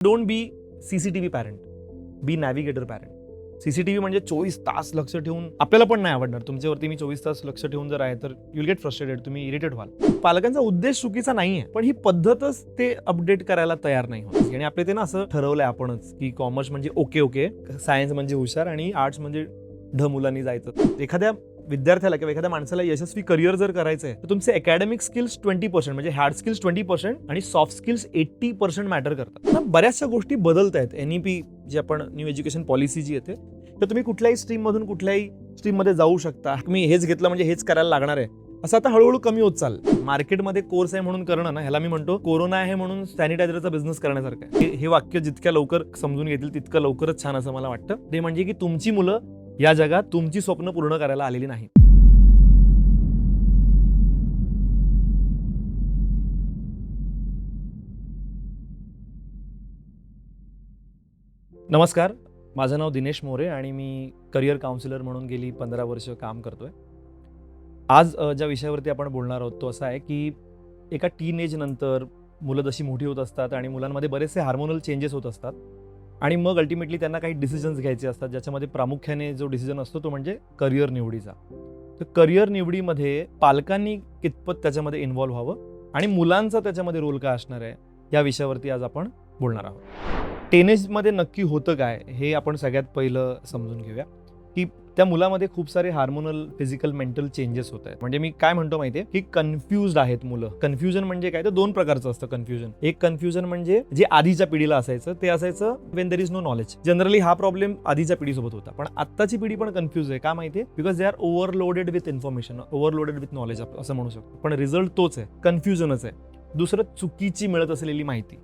Don't be C C T V parent be navigator parent CCTV म्हणजे चोवीस तास लक्ष ठेवून आपल्याला पण नाही आवडणार. तुमच्यावरती मी चोवीस तास लक्ष ठेवून जर आहे तर युल गेट फ्रस्ट्रेटेड तुम्ही इरिटेट व्हाल. पालकांचा उद्देश चुकीचा नाही आहे पण ही पद्धतच ते अपडेट करायला तयार नाही होत. आणि आपले ते ना असं ठरवलंय आपणच की कॉमर्स म्हणजे ओके ओके सायन्स म्हणजे हुशार आणि आर्ट्स म्हणजे ढ मुलांनी जायचं. एखाद्या विद्यार्थ्याला किंवा एखाद्या माणसाला यशस्वी करिअर जर करायचं आहे तर तुमचे अकॅडमिक स्किल्स ट्वेंटी पर्सेंट म्हणजे हार्ड स्किल्स ट्वेंटी पर्सेंट आणि soft skills eighty percent matter करतात. बऱ्याचशा गोष्टी बदलत आहेत एन ई पी जी आपण न्यू एज्युकेशन पॉलिसी जी येते तर तुम्ही कुठल्याही स्ट्रीममधून कुठल्याही स्ट्रीममध्ये जाऊ शकता. तुम्ही हेच घेतलं म्हणजे हेच करायला लागणार आहे. असं आता हळूहळू कमी होत चाललं मार्केटमध्ये कोर्स आहे म्हणून करणं ना ह्याला मी म्हणतो कोरोना आहे म्हणून सॅनिटायझरचा बिझनेस करण्यासारखं आहे. हे- हे वाक्य जितक्या लवकर समजून घेतील तितकं लवकरच छान असं मला वाटतं. ते म्हणजे की तुमची मुलं या जगात तुमची स्वप्न पूर्ण करायला आलेली नाही. नमस्कार. माझं नाव दिनेश मोरे आणि मी करिअर काउन्सिलर म्हणून गेली पंधरा वर्ष काम करतोय. आज ज्या विषयावरती आपण बोलणार आहोत तो असा आहे की एका टीन एज नंतर मुलं जशी मोठी होत असतात आणि मुलांमध्ये बरेचसे हार्मोनल चेंजेस होत असतात आणि मग अल्टिमेटली त्यांना काही डिसिजन्स घ्यायचे असतात ज्याच्यामध्ये प्रामुख्याने जो डिसिजन असतो तो म्हणजे करिअर निवडीचा. तर करिअर निवडीमध्ये पालकांनी कितपत त्याच्यामध्ये इन्व्हॉल्व्ह व्हावं आणि मुलांचा त्याच्यामध्ये रोल काय असणार आहे या विषयावरती आज आपण बोलणार आहोत. टेनिसमध्ये नक्की होतं काय हे आपण सगळ्यात पहिलं समजून घेऊया. की त्या मुलामध्ये खूप सारे हार्मोनल फिजिकल मेंटल चेंजेस होत आहेत. म्हणजे मी काय म्हणतो माहितीये? की कन्फ्युज आहेत मुलं. कन्फ्युजन म्हणजे काय? तर दोन प्रकारचं असतं कन्फ्युजन एक कन्फ्युजन म्हणजे जे आधीच्या पिढीला असायचं ते असायचं when there is no knowledge generally हा प्रॉब्लेम आधीच्या पिढीसोबत होता. पण आत्ताची पिढी पण कन्फ्युज आहे. का माहितीये? Because they are overloaded with information overloaded with knowledge असं म्हणू शकतो. पण रिझल्ट तोच आहे. कन्फ्युजनच आहे. दुसरं चुकीची मिळत असलेली माहिती.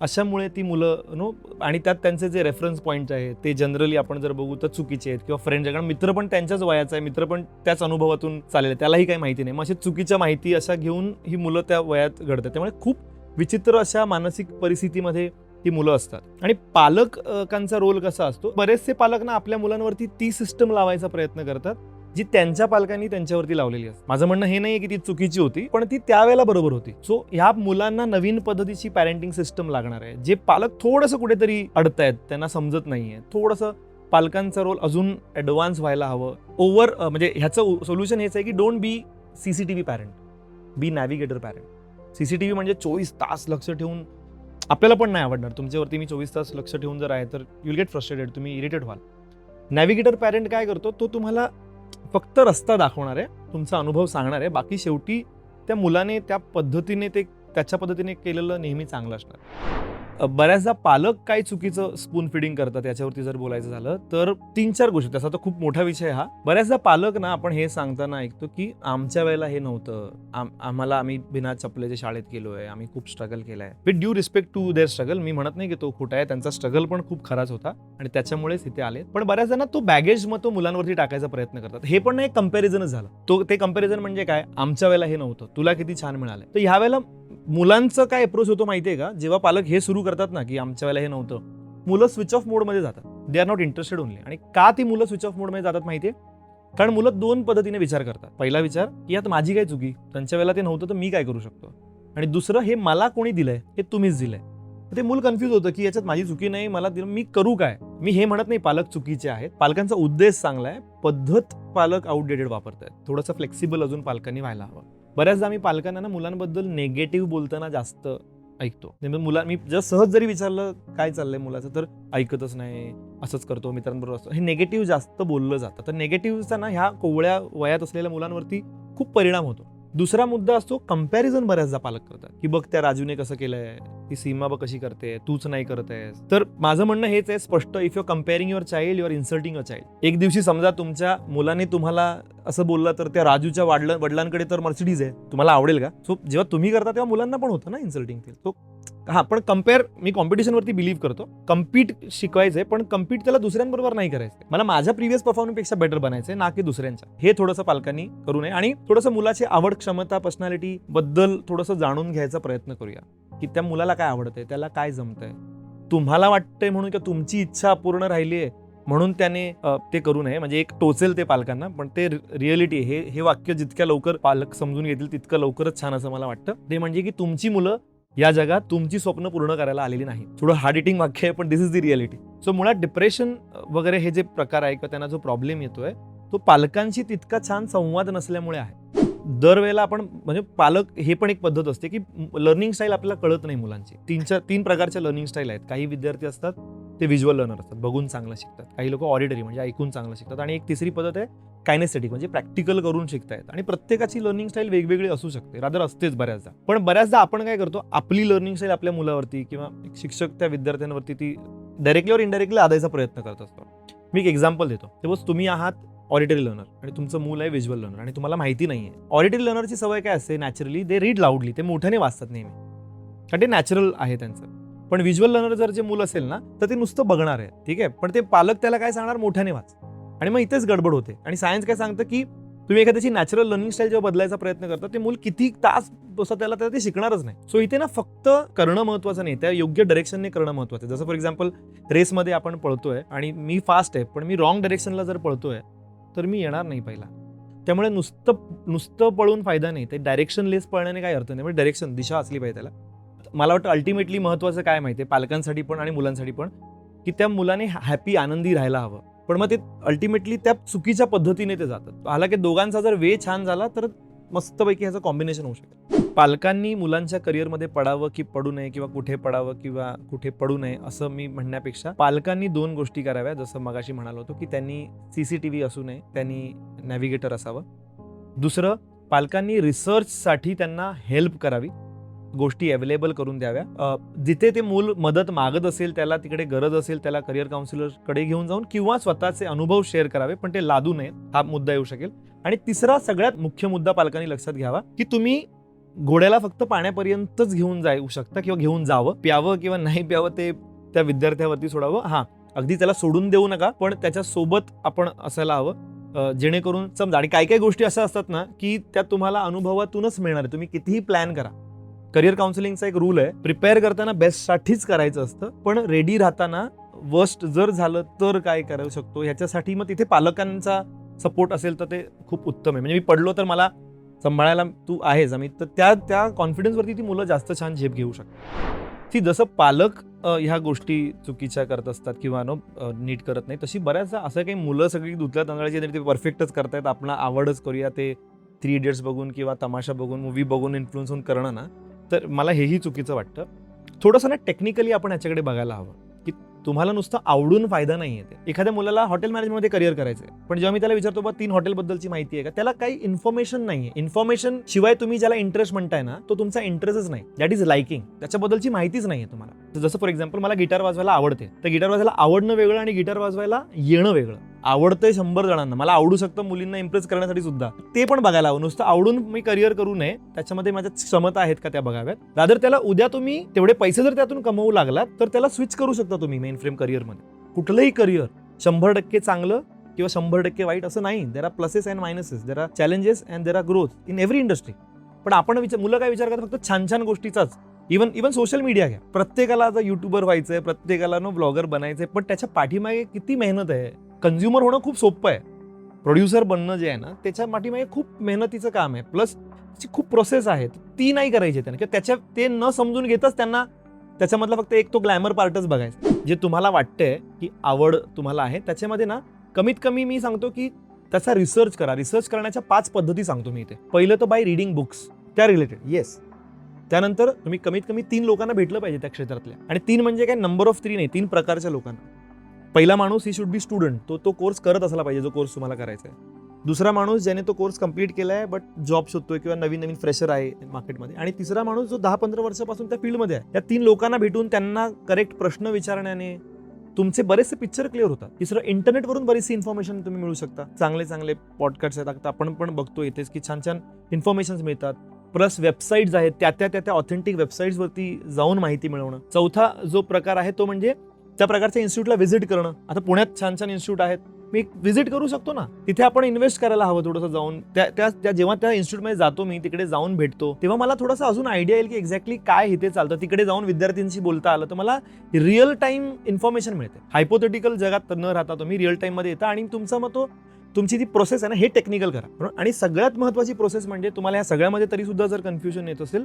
अशामुळे ती मुलं नो आणि त्यात त्यांचे जे रेफरन्स पॉईंट आहे ते जनरली आपण जर बघू तर चुकीचे आहेत. किंवा फ्रेंड्स आहे कारण मित्र पण त्यांच्याच वयाचा आहे मित्र पण त्याच अनुभवातून चालेल आहे. त्यालाही काही माहिती नाही. मग अशा चुकीच्या माहिती अशा घेऊन ही मुलं त्या वयात घडतात. त्यामुळे खूप विचित्र अशा मानसिक परिस्थितीमध्ये ही मुलं असतात. आणि पालकांचा रोल कसा असतो? बरेचसे पालक ना आपल्या मुलांवरती ती सिस्टम लावायचा प्रयत्न करतात. जी त्यांच्या पालकांनी त्यांच्यावरती लावलेली असते. माझं म्हणणं हे नाही की ती चुकीची होती पण ती त्यावेळेला बरोबर होती. सो ह्या मुलांना नवीन पद्धतीची पॅरेंटिंग सिस्टम लागणार आहे. जे पालक थोडंसं कुठेतरी अडतायत त्यांना समजत नाहीये. थोडंसं पालकांचा रोल अजून ॲडव्हान्स व्हायला हवं. ओव्हर म्हणजे ह्याचं सोल्युशन हेच आहे की don't be C C T V parent be navigator parent V म्हणजे चोवीस तास लक्ष ठेवून आपल्याला पण नाही आवडणार. तुमच्यावरती मी चोवीस तास लक्ष ठेवून जर आहे तर युल गेट फ्रस्ट्रेटेड तुम्ही इरिटेट व्हाल. नॅव्हिगेटर पॅरेंट काय करतो? तो तुम्हाला फक्त रस्ता दाखवणार आहे तुमचा अनुभव सांगणार आहे बाकी शेवटी त्या मुलाने त्या पद्धतीने ते त्याच्या पद्धतीने केलेलं नेहमी चांगलं असणार. बऱ्याचदा पालक काय चुकीचं स्पून फिडिंग करतात याच्यावरती जर बोलायचं झालं तर तीन चार गोष्टी त्याचा तर खूप मोठा विषय हा. बऱ्याचदा पालक ना आपण हे सांगताना ऐकतो की आमच्या वेळेला हे नव्हतं. आम- आम्हाला आम्ही बिना चपलेच्या शाळेत गेलो आहे आम्ही खूप स्ट्रगल केलाय. With due respect to their struggle मी म्हणत नाही की तो खोटा आहे त्यांचा स्ट्रगल पण खूप खराच होता आणि त्याच्यामुळेच इथे आले पण बऱ्याच जणांना तो बॅगेज मग तो मुलांवरती टाकायचा प्रयत्न करतात. हे पण एक कम्पॅरिझनच झालं. तो ते कंपॅरिझन म्हणजे काय? आमच्या वेळेला हे नव्हतं. तुला किती छान मिळालं तर ह्या वेळेला मुलांचं काय अप्रोच होतो माहितीये का? जेव्हा पालक हे सुरू करतात ना की आमच्या वेळेला हे नव्हतं मुलं स्विच ऑफ मोडमध्ये जातात. They are not interested only आणि का ती मुलं स्विच ऑफ मोडमध्ये जातात माहितीये? कारण मुलं दोन पद्धतीने विचार करतात. पहिला विचार की यात माझी काय चुकी? त्यांच्या वेळेला ते नव्हतं तर मी काय करू शकतो? आणि दुसरं हे मला कोणी दिलंय हे तुम्हीच दिलंय. ते मूल कन्फ्युज होतं की याच्यात माझी चुकी नाही मला दिलं मी करू काय? मी हे म्हणत नाही पालक चुकीचे आहेत. पालकांचा उद्देश चांगला आहे पद्धत पालक आउटडेटेड वापरत आहेत थोडंसं फ्लेक्सिबल अजून पालकांनी व्हायला हवं. बऱ्याचदा आम्ही पालकांना ना मुलांबद्दल नेगेटिव्ह बोलताना जास्त ऐकतो. म्हणजे मुला मी जर सहज जरी विचारलं काय चाललंय मुलाचं तर ऐकतच नाही असंच करतो मित्रांबरोबर असतो. हे नेगेटिव्ह जास्त बोललं जातं. तर नेगेटिव्हचा ना ह्या कोवळ्या वयात असलेल्या मुलांवरती खूप परिणाम होतो. दुसरा मुद्दा असतो कंपॅरिझन बऱ्याचदा पालक करतात. की बघ त्या राजूने कसं केलंय ती सीमा बघ कशी करते तूच नाही करत आहेस. तर माझं म्हणणं हेच आहे स्पष्ट if you comparing your child you're insulting a child एक दिवशी समजा तुमच्या मुलाने तुम्हाला असं बोललं तर त्या राजूच्या वाढलं वडिलांकडे तर मर्सिडीज आहे. तुम्हाला आवडेल का? सो जेव्हा तुम्ही करता तेव्हा मुलांना पण होतं ना इन्सल्टिंग ते. सो हा पण कंपेअर मी कॉम्पिटिशनवरती बिलीव्ह करतो. कम्पीट शिकवायचंय पण कम्पीट त्याला दुसऱ्यांबरोबर नाही करायचं मला माझ्या प्रिव्हियस परफॉर्मन्सपेक्षा बेटर बनायचंय ना की दुसऱ्यांच्या. हे थोडंसं पालकांनी करू नये. आणि थोडंसं मुलाची आवड क्षमता पर्सनॅलिटी बद्दल थोडंसं जाणून घ्यायचा प्रयत्न करूया. की त्या मुलाला काय आवडतंय त्याला काय जमतंय. तुम्हाला वाटतंय म्हणून किंवा तुमची इच्छा अपूर्ण राहिली आहे म्हणून त्याने ते करू नये. म्हणजे एक टोचेल ते पालकांना पण ते रिअलिटी हे हे वाक्य जितक्या लवकर पालक समजून घेतील तितकं लवकरच छान असं मला वाटतं. ते म्हणजे की तुमची मुलं या जगात तुमची स्वप्न पूर्ण करायला आलेली नाही. थोडं हार्ड इटिंग वाक्य आहे पण this is the reality so मुळात डिप्रेशन वगैरे हे जे प्रकार आहे किंवा त्यांना जो प्रॉब्लेम येतोय तो पालकांशी तितका छान संवाद नसल्यामुळे आहे. दरवेळेला आपण म्हणजे पालक हे पण एक पद्धत असते की लर्निंग स्टाईल आपल्याला कळत नाही मुलांची. तीन चार तीन प्रकारच्या लर्निंग स्टाईल आहेत. काही विद्यार्थी असतात ते व्हिज्युअल लर्नर असतात बघून चांगलं शिकतात. काही लोक ऑडिटरी म्हणजे ऐकून चांगलं शिकतात. आणि एक तिसरी पद्धत आहे कायनेस्थेटिक म्हणजे प्रॅक्टिकल करून शिकतायत. आणि प्रत्येकाची लर्निंग स्टाईल वेगवेगळी असू शकते. रादर असतेच बऱ्याचदा. पण बऱ्याचदा आपण काय करतो आपली लर्निंग स्टाईल आपल्या मुलावरती किंवा शिक्षक त्या विद्यार्थ्यांवरती ती डायरेक्टली और इनडायरेक्टली आदायचा प्रयत्न करत असतो. मी एक एक्झाम्पल देतो. तेव्हा तुम्ही आहात ऑडिटरी लर्नर. आणि तुमचं मूल आहे व्हिज्युअल लर्नर. आणि तुम्हाला माहिती नाही आहे ऑडिटरी लर्नरची सवय काय असते? नॅचरली दे रीड लाऊडली ते मोठ्याने वाचतात नेहमी. कारण ते नॅचरल आहे त्यांचं. पण व्हिज्युअल लर्नर जर जे मूल असेल ना तर ते नुसतं बघणार आहे. ठीक आहे? पण ते पालक त्याला काय सांगणार? मोठ्याने वाच. आणि मग इथेच गडबड होते. आणि सायन्स काय सांगतं की तुम्ही एखाद्याची नॅचरल लर्निंग स्टाईल जेव्हा बदलायचा प्रयत्न करता ते मूल किती तास बसत त्याला तर ते शिकणारच नाही. सो इथे ना फक्त करणं महत्वाचं नाही. त्या योग्य डायरेक्शनने करणं महत्वाचं आहे. जसं फॉर एक्झाम्पल रेसमध्ये आपण पळतोय. आणि मी फास्ट आहे पण मी रॉंग डायरेक्शनला जर पळतोय तर मी येणार नाही पहिला. त्यामुळे नुसतं नुसतं पळून फायदा नाही. ते डायरेक्शन लेस पळण्याने काय अर्थ नाही. म्हणजे डायरेक्शन दिशा असली पाहिजे त्याला. मला वाटतं अल्टिमेटली महत्त्वाचं काय माहिती आहे पालकांसाठी पण आणि मुलांसाठी पण की त्या मुलाने हॅपी आनंदी राहायला हवं. पण मग ते अल्टिमेटली त्या चुकीच्या पद्धतीने ते जातात. हालाकी दोघांचा जर वे छान झाला तर मस्तपैकी ह्याचं कॉम्बिनेशन होऊ शकतं. पालकांनी मुलांच्या करिअरमध्ये पडावं की पडू नये किंवा कुठे पडावं किंवा कुठे पडू नये असं मी म्हणण्यापेक्षा पालकांनी दोन गोष्टी कराव्या. जसं मगाशी म्हणालो होतो की त्यांनी सी सी टी व्ही असू नये त्यांनी नॅव्हिगेटर असावं. दुसरं पालकांनी रिसर्चसाठी त्यांना हेल्प करावी. गोष्टी अवेलेबल करून द्याव्या. जिथे ते मूल मदत मागत असेल त्याला तिकडे गरज असेल त्याला करिअर काउन्सिलरकडे घेऊन जाऊन किंवा स्वतःचे अनुभव शेअर करावे पण ते लादू नये हा मुद्दा येऊ शकेल. आणि तिसरा सगळ्यात मुख्य मुद्दा पालकांनी लक्षात घ्यावा की तुम्ही घोड्याला फक्त पाण्यापर्यंतच घेऊन जाऊ शकता किंवा घेऊन जावं. प्यावं किंवा नाही प्यावं ते त्या विद्यार्थ्यावरती सोडावं. हां अगदी त्याला सोडून देऊ नका पण त्याच्यासोबत आपण असायला हवं. जेणेकरून समजा आणि काही काही गोष्टी अशा असतात ना की त्या तुम्हाला अनुभवातूनच मिळणार आहे. तुम्ही कितीही प्लॅन करा. करिअर काउन्सिलिंगचा एक रूल आहे प्रिपेअर करताना बेस्टसाठीच करायचं असतं पण रेडी राहताना वर्स्ट जर झालं तर काय करू शकतो? ह्याच्यासाठी मग तिथे पालकांचा सपोर्ट असेल तर ते खूप उत्तम आहे. म्हणजे मी पडलो तर मला सांभाळायला तू आहेस आम्ही तर त्या त्या कॉन्फिडन्सवरती ती मुलं जास्त छान झेप घेऊ शकतात. ती जसं पालक ह्या गोष्टी चुकीच्या करत असतात किंवा नो नीट करत नाही तशी बऱ्याचदा असं काही मुलं सगळी दुधल्या तांदळाची तरी ते परफेक्टच करतायत. आपण आवडच करूया ते थ्री इडियट्स बघून किंवा तमाशा बघून मूवी बघून इन्फ्लुएन्स होऊन करणं ना तर मला हेही चुकीचं वाटतं. थोडंसं ना टेक्निकली आपण ह्याच्याकडे बघायला हवं. की तुम्हाला नुसतं आवडून फायदा नाही येते एखाद्या मुलाला हॉटेल मॅनेजमेंटमध्ये करिअर करायचं आहे पण जेव्हा मी त्याला विचारतो बा तीन हॉटेलबद्दलची माहिती आहे का? त्याला काही इन्फॉर्मेशन नाही आहे. इन्फॉर्मेशन शिवाय तुम्ही ज्याला इंटरेस्ट म्हणताय ना तो तुमचा इंटरेस्टच नाही. दॅट इज लाइकिंग त्याच्याबद्दलची माहितीच नाही आहे तुम्हाला. जसं फॉर एक्झाम्पल मला गिटार वाजवायला आवडते. तर गिटार वाजवायला आवडणं वेगळं आणि गिटार वाजवायला येणं वेगळं. आवडतंय शंभर जणांना. मला आवडू शकतं मुलींना इम्प्रेस करण्यासाठी सुद्धा. ते पण बघायला हवं नुसतं आवडून मी करिअर करू नये त्याच्यामध्ये माझ्या क्षमता आहेत का त्या बघाव्यात? रादर त्याला उद्या तुम्ही तेवढे पैसे जर त्यातून कमवू लागलात तर त्याला स्विच करू शकता तुम्ही मेन फ्रेम करिअरमध्ये कुठलंही करिअर शंभर टक्के चांगलं किंवा शंभर टक्के वाईट असं नाही. There are pluses and minuses there are challenges and there are growth in every industry पण आपण विचार मुलं काय विचार करतात? फक्त छान छान गोष्टीचाच. इवन इवन सोशल मीडिया घ्या. प्रत्येकाला आता युट्यूबर व्हायचंय प्रत्येकाला नो ब्लॉगर बनायचंय पण त्याच्या पाठीमागे किती मेहनत आहे? कन्झ्युमर होणं खूप सोपं आहे. प्रोड्युसर बनणं जे आहे ना त्याच्या पाठीमागे खूप मेहनतीचं काम आहे. प्लस त्याची खूप प्रोसेस आहे. ती नाही करायची त्यांना. किंवा त्याच्या ते न समजून घेतच त्यांना त्याच्यामधला फक्त एक तो ग्लॅमर पार्टच बघायचा. जे तुम्हाला वाटतंय की आवड तुम्हाला आहे त्याच्यामध्ये ना कमीत कमी मी सांगतो की त्याचा रिसर्च करा. रिसर्च करण्याच्या पाच पद्धती सांगतो मी इथे. पहिलं तर बाय रिडिंग बुक्स त्या रिलेटेड येस त्यानंतर तुम्ही कमीत कमी तीन लोकांना भेटलं पाहिजे त्या क्षेत्रातल्या. आणि तीन म्हणजे काय? नंबर ऑफ थ्री नाही. तीन प्रकारच्या लोकांना. पहिला माणूस ही शुड बी स्टुडंट तो तो कोर्स करत असला पाहिजे जो कोर्स तुम्हाला करायचा आहे. दुसरा माणूस ज्याने तो कोर्स कंप्लीट केला आहे बट जॉब शोधतोय किंवा नवीन नवीन फ्रेशर आहे मार्केटमध्ये आणि तिसरा माणूस जो दहा पंधरा वर्षापासून त्या फील्डमध्ये आहे या तीन लोकांना भेटून त्यांना करेक्ट प्रश्न विचारण्याने तुमचे बरेचसे पिक्चर क्लिअर होतात. तिसरं इंटरनेटवरून बरीचशी इन्फॉर्मेशन तुम्ही मिळू शकता. चांगले चांगले पॉडकास्ट आहेत. आता आपण पण बघतो इथेच की छान छान इन्फॉर्मेशन मिळतात. प्लस वेबसाईट्स आहेत. त्या त्या त्या त्या ऑथेंटिक वेबसाईट्सवरती जाऊन माहिती मिळवणं. चौथा जो प्रकार आहे तो म्हणजे त्या प्रकारच्या इन्स्टिट्यूटला व्हिजिट करणं आता पुण्यात छान छान इन्स्टिट्यूट आहेत. मी व्हिजिट करू शकतो ना? तिथे आपण इन्व्हेस्ट करायला हवं थोडंसं जाऊन. त्या त्या त्या जेव्हा त्या इन्स्टिट्यूटमध्ये जातो मी तिकडे जाऊन भेटतो. तेव्हा मला थोडासा अजून आयडिया येईल की एक्झॅक्टली काय इथे चालतं. तिकडे जाऊन विद्यार्थ्यांशी बोलता आलं तर मला रिअल टाईम इन्फॉर्मेशन मिळते. हायपोथेटिकल जगात न राहता तुम्ही रिअल टाईममध्ये येता आणि तुमचा मग तो तुमची ती प्रोसेस आहे ना हे टेक्निकल करा. आणि सगळ्यात महत्त्वाची प्रोसेस म्हणजे तुम्हाला या सगळ्यामध्ये तरी सुद्धा जर कन्फ्युजन येत असेल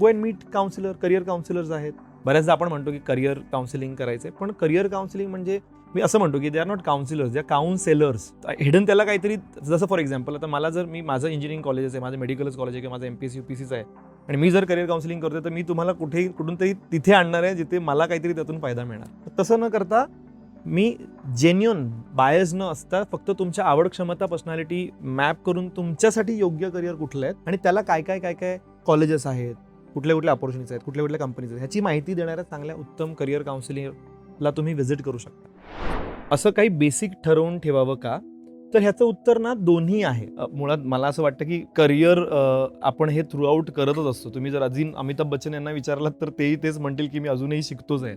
go and meet counsellor career counsellors आहेत. बऱ्याचदा आपण म्हणतो की करिअर काउन्सिलिंग करायचंय पण करिअर काउन्सिलिंग म्हणजे मी असं म्हणतो की they are not counsellors they are counsellors hidden त्याला काहीतरी जसं फॉर एक्झाम्पल आता मला जर मी माझं इंजिनिअरिंग कॉलेजेस आहे माझं मेडिकलच कॉलेज आहे किंवा माझं M P S U P सीचं आहे आणि मी जर करिअर काउन्सिलिंग करतोय तर मी तुम्हाला कुठेही कुठून तरी तिथे आणणार आहे जिथे मला काहीतरी त्यातून फायदा मिळणार. तसं न करता मी जेन्युअन बायस न असता फक्त तुमच्या आवड क्षमता पर्सनॅलिटी मॅप करून तुमच्यासाठी योग्य करिअर कुठलं आहे आणि त्याला काय काय काय काय कॉलेजेस आहेत कुठल्या कुठल्या अपॉर्च्युनिटीज आहेत कुठल्या कुठल्या कंपनीज आहेत ह्याची माहिती देणाऱ्या चांगल्या उत्तम करिअर काउन्सिलिंगला तुम्ही व्हिजिट करू शकता. असं काही बेसिक ठरवून ठेवावं का? तर ह्याचं उत्तर ना दोन्ही आहे. मुळात मला असं वाटतं की करिअर आपण हे थ्रूआउट करतच असतो. तुम्ही जर अजून अमिताभ बच्चन यांना विचारलात तर तेही तेच म्हणतील की मी अजूनही शिकतोच आहे.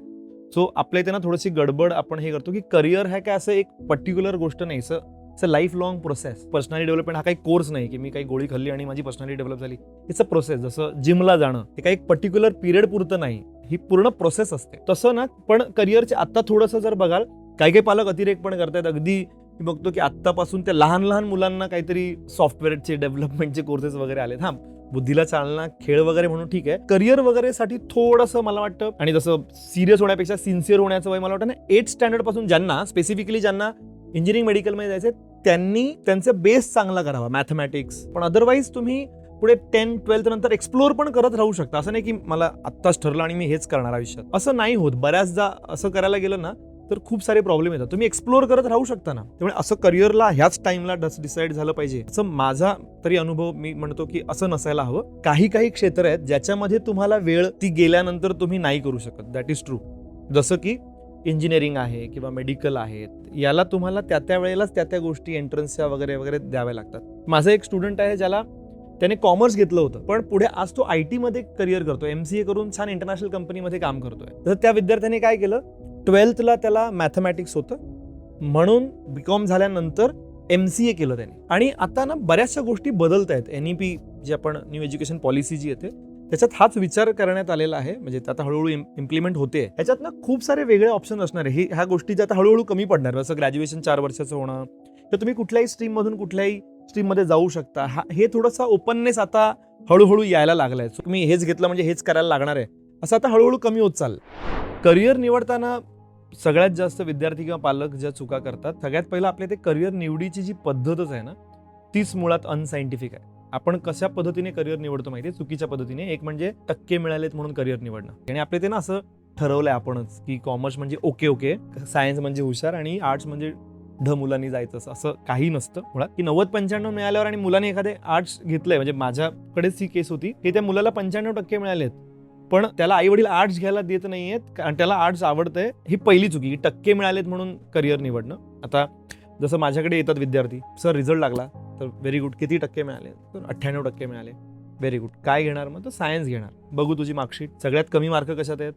सो आपल्या इथे ना थोडीशी गडबड आपण हे करतो की करिअर हा काय असं एक पर्टिक्युलर गोष्ट नाही. Sir it's a lifelong process personality development हा काही कोर्स नाही की मी काही गोळी खाल्ली आणि माझी पर्सनॅलिटी डेव्हलप झाली. इट्स अ प्रोसेस जसं जिमला जाणं हे काही एक पर्टिक्युलर पिरियड पुरतं नाही. ही पूर्ण प्रोसेस असते. तसं ना पण करिअरचे आता थोडंसं जर बघाल काही काही पालक अतिरेक पण करतायत. अगदी मी बघतो की आत्तापासून त्या लहान लहान मुलांना काहीतरी सॉफ्टवेअरचे डेव्हलपमेंटचे कोर्सेस वगैरे आलेत. हा बुद्धीला चालना खेळ वगैरे म्हणून ठीक आहे. करिअर वगैरे साठी थोडंसं मला वाटतं आणि जसं सिरियस होण्यापेक्षा सिन्सिअर होण्याचं वय मला वाटतं ना एट स्टँडर्डपासून ज्यांना स्पेसिफिकली ज्यांना इंजिनिअरिंग मेडिकलमध्ये जायचे त्यांनी त्यांचा बेस चांगला करावा मॅथमॅटिक्स पण अदरवाईज तुम्ही पुढे टेन ट्वेल्थ नंतर एक्सप्लोअर पण करत राहू शकता. असं नाही की मला आत्ताच ठरलं आणि मी हेच करणार आयुष्यात. असं नाही होत. बऱ्याचदा असं करायला गेलं ना तर खूप सारे प्रॉब्लेम येतात. तुम्ही एक्सप्लोअर करत राहू शकता ना. त्यामुळे असं करिअरला ह्याच टाइमला डिसाईड झालं पाहिजे. असं माझा तरी अनुभव मी म्हणतो की असं नसायला हवं. काही काही क्षेत्र आहेत ज्याच्यामध्ये तुम्हाला वेळ ती गेल्यानंतर तुम्ही नाही करू शकत. दॅट इज ट्रू जसं की इंजिनिअरिंग आहे किंवा मेडिकल आहेत याला तुम्हाला त्या त्या वेळेलाच त्या त्या गोष्टी एंट्रन्सच्या वगैरे वगैरे द्याव्या लागतात. माझा एक स्टुडंट आहे ज्याला त्याने कॉमर्स घेतलं होतं पण पुढे आज तो आय टीमध्ये करिअर करतो एम सी ए करून छान इंटरनॅशनल कंपनीमध्ये काम करतोय. तर त्या विद्यार्थ्याने काय केलं ट्वेल्थला त्याला मॅथमॅटिक्स होतं म्हणून बीकॉम झाल्यानंतर एम सी ए केलं त्याने. आणि आता ना बऱ्याचशा गोष्टी बदलत आहेत एन ई पी जी आपण न्यू एज्युकेशन पॉलिसी जी येते त्याच्यात हाच विचार करण्यात आलेला आहे. म्हणजे आता हळूहळू इम्प्लिमेंट होते. ह्याच्यात ना खूप सारे वेगळे ऑप्शन असणार आहे. हे ह्या गोष्टी ज्या आता हळूहळू कमी पडणार जसं ग्रॅज्युएशन चार वर्षाचं होणं. तर तुम्ही कुठल्याही स्ट्रीममधून कुठल्याही स्ट्रीममध्ये जाऊ शकता. हा हे थोडंसं ओपननेस आता हळूहळू यायला लागलाय. सो तुम्ही हेच घेतलं म्हणजे हेच करायला लागणार आहे. असं आता हळूहळू कमी होत चाललं करिअर निवडताना सगळ्यात जास्त विद्यार्थी किंवा पालक ज्या चुका करतात सगळ्यात पहिलं आपल्या ते करिअर निवडीची जी पद्धतच आहे ना तीच मुळात अनसायंटिफिक आहे. आपण कशा पद्धतीने करिअर निवडतो माहिती चुकीच्या पद्धतीने. एक म्हणजे टक्के मिळालेत म्हणून करिअर निवडणं. आणि आपले ते ना असं ठरवलंय आपणच की कॉमर्स म्हणजे ओके ओके सायन्स म्हणजे हुशार आणि आर्ट्स म्हणजे ढ मुलांनी जायचं असं असं काही नसतं मुळात. की नव्वद पंच्याण्णव मिळाल्यावर आणि मुलाने एखादे आर्ट्स घेतलंय म्हणजे माझ्याकडेच ही केस होती. की त्या मुलाला पंच्याण्णव टक्के मिळालेत. पण त्याला आई वडील आर्ट्स घ्यायला देत नाहीयेत. कारण त्याला आर्ट्स आवडतंय. ही पहिली चुकी. की टक्के मिळालेत म्हणून करिअर निवडणं. आता जसं माझ्याकडे येतात विद्यार्थी सर रिझल्ट लागला तर व्हेरी गुड किती टक्के मिळाले? तर अठ्ठ्याण्णव टक्के मिळाले. व्हेरी गुड काय घेणार? मग तर सायन्स घेणार. बघू तुझी मार्कशीट सगळ्यात कमी मार्क कशात आहेत?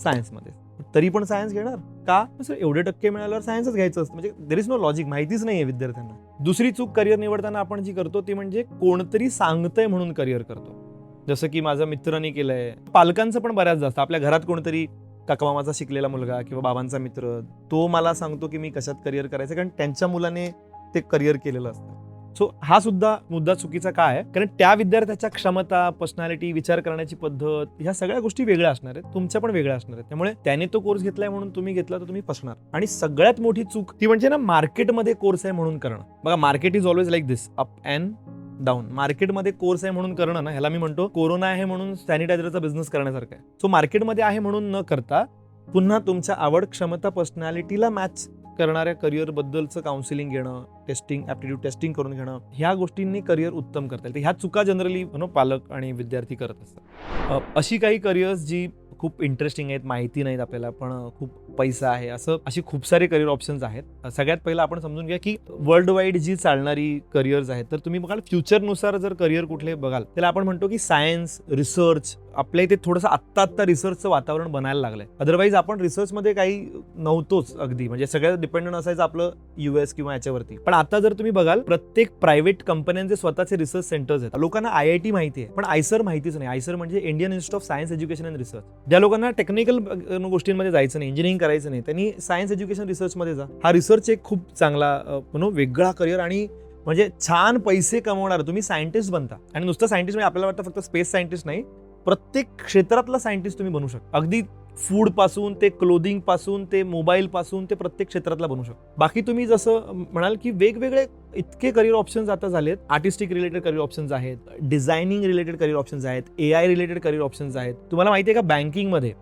सायन्समध्ये तरी पण सायन्स घेणार? का? सर एवढे टक्के मिळाल्यावर सायन्सच घ्यायचं असतं. म्हणजे देर इज नो लॉजिक माहितीच नाही आहे विद्यार्थ्यांना. दुसरी चूक करिअर निवडताना आपण जी करतो ती म्हणजे कोणतरी सांगतंय म्हणून करिअर करतो. जसं की माझ्या मित्राने केलंय. पालकांचं पण बऱ्याच जास्त आपल्या घरात कोणतरी काका शिकलेला मुलगा किंवा बाबांचा मित्र तो मला सांगतो की मी कशात करिअर करायचं? कारण त्यांच्या मुलाने ते करिअर केलेलं असतं. सो हा सुद्धा मुद्दा चुकीचा काय आहे? कारण त्या विद्यार्थ्याच्या क्षमता पर्सनॅलिटी विचार करण्याची पद्धत ह्या सगळ्या गोष्टी वेगळ्या असणार आहेत. तुमच्या पण वेगळ्या असणार आहेत. त्यामुळे त्याने तो कोर्स घेतलाय म्हणून तुम्ही घेतला तर तुम्ही फसणार. आणि सगळ्यात मोठी चूक ती म्हणजे ना मार्केटमध्ये कोर्स आहे म्हणून करणं. बघा market is always like this up and down मार्केटमध्ये कोर्स आहे म्हणून करणं ना ह्याला मी म्हणतो कोरोना आहे म्हणून सॅनिटायझरचा बिझनेस करण्यासारखं आहे. सो मार्केटमध्ये आहे म्हणून न करता पुन्हा तुमच्या आवड क्षमता पर्सनॅलिटीला मॅच करणाऱ्या करिअरबद्दलचं काउन्सिलिंग घेणं टेस्टिंग ॲप्टिट्यूड टेस्टिंग करून घेणं ह्या गोष्टींनी करिअर उत्तम करता येईल. तर ह्या चुका जनरली नो पालक आणि विद्यार्थी करत असतात. अशी काही करिअर्स जी खूप इंटरेस्टिंग आहेत माहिती नाहीत आपल्याला पण खूप पैसा आहे. असं अशी खूप सारे करिअर ऑप्शन्स आहेत. सगळ्यात पहिलं आपण समजून घ्या की वर्ल्ड वाईड जी चालणारी करिअर्स आहेत तर तुम्ही बघाल फ्युचरनुसार जर करिअर कुठले बघाल त्याला आपण म्हणतो की सायन्स रिसर्च आपल्या इथे थोडंसं आत्ता आत्ता रिसर्चचं वातावरण बनायला लागलंय. अदरवाईज आपण रिसर्चमध्ये काही नव्हतोच अगदी. म्हणजे सगळ्यात डिपेंडंट असायचं आपलं युएस किंवा याच्यावरती. पण आता जर तुम्ही बघाल प्रत्येक प्रायव्हेट कंपन्यांचे स्वतःचे रिसर्च सेंटर्स आहेत. लोकांना आय आय टी माहिती आहे पण आयसर माहितीच नाही. आयसर म्हणजे Indian Institute of Science Education and Research ज्या लोकांना टेक्निकल गोष्टींमध्ये जायचं नाही इंजिनिअरिंग करायचं नाही त्यांनी सायन्स एज्युकेशन रिसर्चमध्ये जा. हा रिसर्च एक खूप चांगला म्हणून वेगळा करिअर आणि म्हणजे छान पैसे कमवणार. तुम्ही सायंटिस्ट बनता. आणि नुसतं सायंटिस्ट म्हणजे आपल्याला वाटतं फक्त स्पेस सायंटिस्ट नाही प्रत्येक क्षेत्रातला सायंटिस्ट तुम्ही बनू शकता. अगदी फूडपासून ते क्लोदिंगपासून ते मोबाईलपासून ते प्रत्येक क्षेत्रातला बनू शकतो. बाकी तुम्ही जसं म्हणाल की वेगवेगळे इतके करिअर ऑप्शन्स आता झालेत. आर्टिस्टिक रिलेटेड करिअर ऑप्शन्स आहेत डिझायनिंग रिलेटेड करिअर ऑप्शन्स आहेत A I related career options आहेत. तुम्हाला माहिती आहे का बँकिंगमध्ये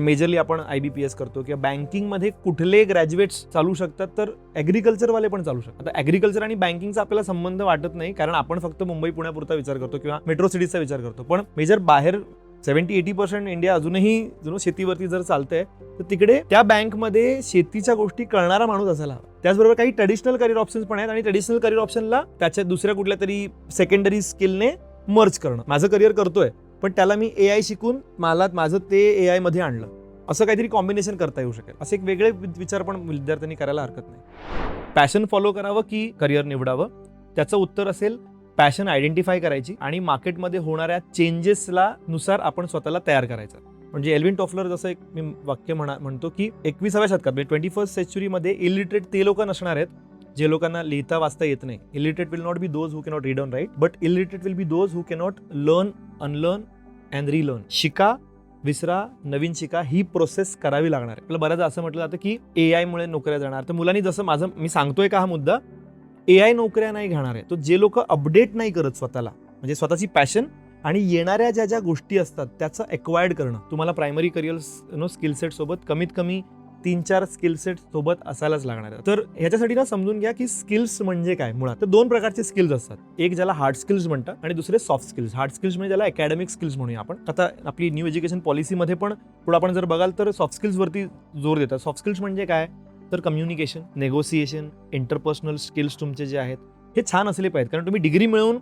मेजरली आपण आय बी पी एस करतो किंवा बँकिंगमध्ये कुठले ग्रॅज्युएट्स चालू शकतात तर ॲग्रिकल्चरवाले पण चालू शकतात. आता ॲग्रिकल्चर आणि बँकिंगचा आपल्याला संबंध वाटत नाही कारण आपण फक्त मुंबई पुण्यापुरता विचार करतो किंवा मेट्रो सिटीजचा विचार करतो. पण मेजर बाहेर सेव्हन्टी एटी पर्सेंट इंडिया अजूनही जुनं शेतीवरती जर चालतंय तर तिकडे त्या बँकमध्ये शेतीच्या गोष्टी कळणारा माणूस असायला हवा. त्याचबरोबर काही ट्रेडिशनल करिअर ऑप्शन्स पण आहेत आणि ट्रेडिशनल करिअर ऑप्शनला त्याच्या दुसऱ्या कुठल्या तरी सेकंडरी स्किलने मर्ज करणं. माझं करिअर करतोय पण त्याला मी ए आय शिकून मला माझं ते ए आयमध्ये आणलं. असं काहीतरी कॉम्बिनेशन करता येऊ शकेल. असे एक वेगळे विचार पण विद्यार्थ्यांनी करायला हरकत नाही. पॅशन फॉलो करावं की करिअर निवडावं? त्याचं उत्तर असेल पॅशन आयडेंटिफाय करायची आणि मार्केटमध्ये होणाऱ्या चेंजेसला नुसार आपण स्वतःला तयार करायचं. म्हणजे एल्विन टॉफलर जसं एक मी वाक्य म्हणा म्हणतो की एकविसाव्या शतकात म्हणजे ट्वेंटी फर्स्ट सेंचुरीमध्ये इलिटरेट ते लोक नसणार आहेत जे लोकांना लिहिता वाचता येत नाही. Illiterate will not be those who cannot read on write but illiterate will be those who cannot learn unlearn and relearn शिका विसरा नवीन शिका ही प्रोसेस करावी लागणार आहे. आपल्याला असं म्हटलं जातं की ए आयमुळे नोकऱ्या जाणार. तर मुलांनी जसं माझं मी सांगतोय का हा मुद्दा? ए आय नोकऱ्या नाही घेणार. आहे तो जे लोक अपडेट नाही करत स्वतःला म्हणजे स्वतःची पॅशन आणि येणाऱ्या ज्या ज्या गोष्टी असतात त्याचं एक्वायर्ड करणं. तुम्हाला primary career no skill set सोबत कमीत कमी तीन चार स्किल सेट सोबत असायलाच लागणार आहे. तर ह्याच्यासाठी ना समजून घ्या की स्किल्स म्हणजे काय मुळात. तर दोन प्रकारचे स्किल्स असतात. एक ज्याला हार्ड स्किल्स म्हणतात आणि दुसरे सॉफ्ट स्किल्स हार्ड स्किल्स म्हणजे ज्याला अकॅडमिक स्किल्स म्हणूया आपण. आता आपली न्यू एज्युकेशन पॉलिसीमध्ये पण पुढे आपण जर बघाल तर सॉफ्ट स्किल्सवरती जोर देतात. सॉफ्ट स्किल्स म्हणजे काय? तर कम्युनिकेशन नेगोसिएशन इंटरपर्सनल स्किल्स तुमचे जे आहेत हे छान असले पाहिजेत. कारण तुम्ही डिग्री मिळवून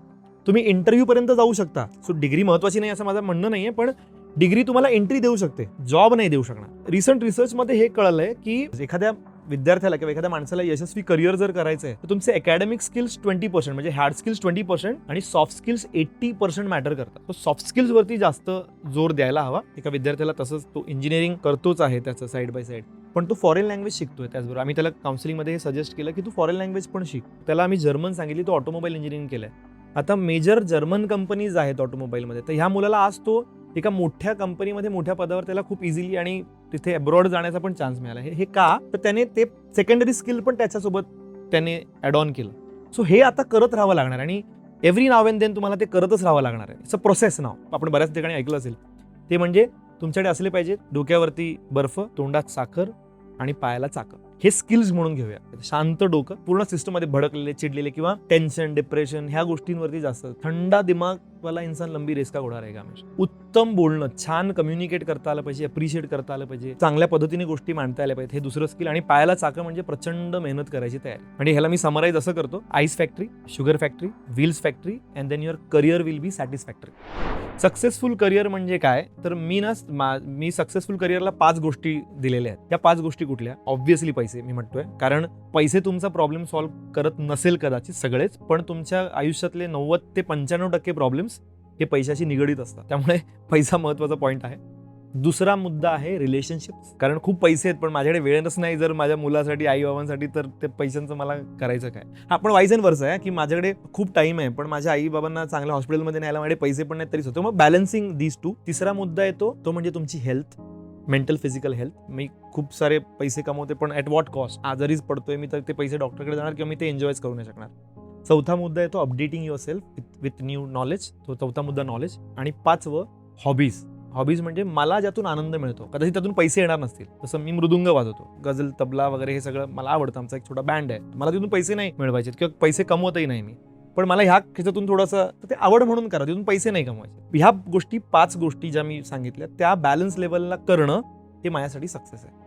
तुम्ही इंटरव्ह्यूपर्यंत जाऊ शकता. सो डिग्री महत्वाची नाही असं माझं म्हणणं नाही आहे पण डिग्री तुम्हाला एंट्री देऊ शकते. जॉब नाही देऊ शकणार. रिसंट रिसर्चमध्ये हे कळलंय की एखाद्या विद्यार्थ्याला किंवा एखाद्या माणसाला यशस्वी करिअर जर करायचं आहे तर तुमचे अकॅडमिक स्किल्स ट्वेंटी पर्सेंट म्हणजे हार्ड स्किल्स ट्वेंटी पर्सेंट आणि soft skills eighty percent matter करतात. तो सॉफ्ट स्किल्सवरती जास्त जोर द्यायला हवा. एका विद्यार्थ्याला तसंच तो इंजिनिअरिंग करतोच आहे त्याचं साईड बाय साईड पण तो फॉरेन लँग्वेज शिकतोय त्याचबरोबर. आम्ही त्याला काउन्सिलिंगमध्ये हे सजेस्ट केलं की तू फॉरेन लँग्वेज पण शिक. त्याला आम्ही जर्मन सांगितली तो ऑटोमोबाईल इंजिनिअरिंग केलं आहे आता मेजर जर्मन कंपनीज आहेत ऑटोमोबाईलमध्ये तर ह्या मुलाला आज तो एका मोठ्या कंपनीमध्ये मोठ्या पदावर त्याला खूप इझिली आणि तिथे अब्रॉड जाण्याचा पण चान्स मिळाला. हे हे का? तर त्याने ते सेकंडरी स्किल पण त्याच्यासोबत त्याने ॲड ऑन केलं. सो हे आता करत राहावं लागणार आणि एव्हरी नाव अँड देन तुम्हाला ते करतच राहावं लागणार आहे. इट्स अ प्रोसेस नाव आपण बऱ्याच ठिकाणी ऐकलं असेल. ते म्हणजे तुमच्याकडे असले पाहिजेत डोक्यावरती बर्फ तोंडात साखर आणि पायाला चाकर हे स्किल्स म्हणून घेऊया. शांत डोकं पूर्ण सिस्टममध्ये भडकलेले चिडलेले किंवा टेन्शन डिप्रेशन ह्या गोष्टींवरती जास्त. थंडा दिमाग वाला इंसान लंबी रेस का घोडा रहेगा हमेशा। उत्तम बोलणं छान कम्युनिकेट करता आलं पाहिजे अप्रिशिएट करता आलं पाहिजे चांगल्या पद्धतीने गोष्टी मांडता आल्या पाहिजेत हे दुसरं स्किल आणि पायाला चाकं म्हणजे प्रचंड मेहनत करायची तयारी. म्हणजे ह्याला मी समराईज असं करतो. Ice factory sugar factory wheels factory and then your career will be satisfactory successful career म्हणजे काय? तर मी ना मी सक्सेसफुल करिअरला पाच गोष्टी दिलेल्या आहेत. त्या पाच गोष्टी कुठल्या? ऑब्व्हियसली पैसे मी म्हणतोय. कारण पैसे तुमचा प्रॉब्लेम सॉल्व्ह करत नसेल कदाचित सगळेच पण तुमच्या आयुष्यातले नव्वद ते पंच्याण्णव टक्के प्रॉब्लेम्स हे पैशाशी निगडीत असतात. त्यामुळे पैसा महत्त्वाचा पॉईंट आहे. दुसरा मुद्दा आहे रिलेशनशिप कारण खूप पैसे आहेत पण माझ्याकडे वेळच नाही. जर माझ्या मुलासाठी आई बाबांसाठी तर ते पैशांचं मला करायचं काय? हा पण वाईज अँड वर्स आहे की माझ्याकडे खूप टाइम आहे पण माझ्या आई बाबांना चांगल्या हॉस्पिटलमध्ये न्यायला माझे पैसे पण नाही तरीच होतो मग बॅलन्सिंग दीज टू तिसरा मुद्दा येतो तो म्हणजे तुमची हेल्थ मेंटल फिजिकल हेल्थ मी खूप सारे पैसे कमवते पण ॲट वॉट कॉस्ट आजारीच पडतोय मी तर ते पैसे डॉक्टरकडे जाणार किंवा मी ते एन्जॉयच करू नाही शकणार. चौथा मुद्दा येतो updating yourself with new knowledge तो चौथा मुद्दा नॉलेज आणि पाचवं हॉबीज हॉबीज म्हणजे मला ज्यातून आनंद मिळतो. कदाचित त्यातून पैसे येणार नसतील. तसं मी मृदुंग वाजवतो. गझल तबला वगैरे हे सगळं मला आवडतं. आमचा एक छोटा बँड आहे. मला तिथून पैसे नाही मिळवायचे किंवा पैसे कमवतही नाही मी. पण मला ह्या ह्याच्यातून थोडंसं तर ते आवड म्हणून करा. तिथून पैसे नाही कमवायचे. ह्या गोष्टी पाच गोष्टी ज्या मी सांगितल्या त्या बॅलन्स लेवलला करणं हे माझ्यासाठी सक्सेस आहे.